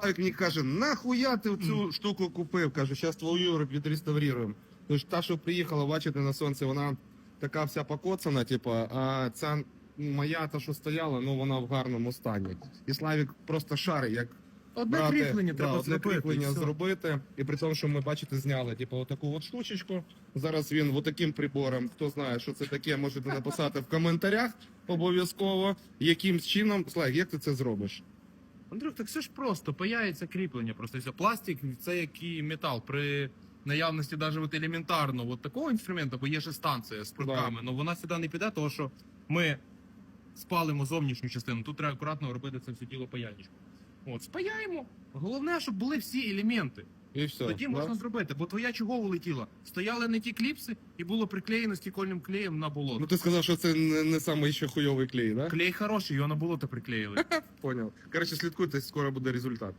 Славік мені каже, нахуя ти цю штуку купив? Каже, зараз твою відреставруємо. Тож та, що приїхала, бачите, на сонці, вона така вся покоцана, типу, а ця моя, та, що стояла, ну вона в гарному стані. І Славік просто шарить, як Одне брати, кріплення да, треба одне зробити. кріплення все. зробити. І при тому, що ми бачите, зняли типу, отаку от штучечку. Зараз він отаким прибором. Хто знає, що це таке, можете написати в коментарях обов'язково. Яким чином, Слайк, як ти це зробиш? Андрюх, так все ж просто, паяється кріплення. Просто все. Пластик це як і метал. При наявності навіть от елементарно от такого інструменту, бо є ж станція з прутками, але вона сюди не піде, тому що ми спалимо зовнішню частину. Тут треба акуратно робити це все діло паяльничку. От, спаяємо. Головне, щоб були всі елементи. І все. Тоді да? можна зробити, бо твоя чого улетіла? Стояли не ті кліпси і було приклеєно стікольним клеєм на болото. Ну ти сказав, що це не, не самий ще хуйовий клей, да? Клей хороший, його на болото приклеїли. Поняв. Коротше, слідкуйте, скоро буде результат.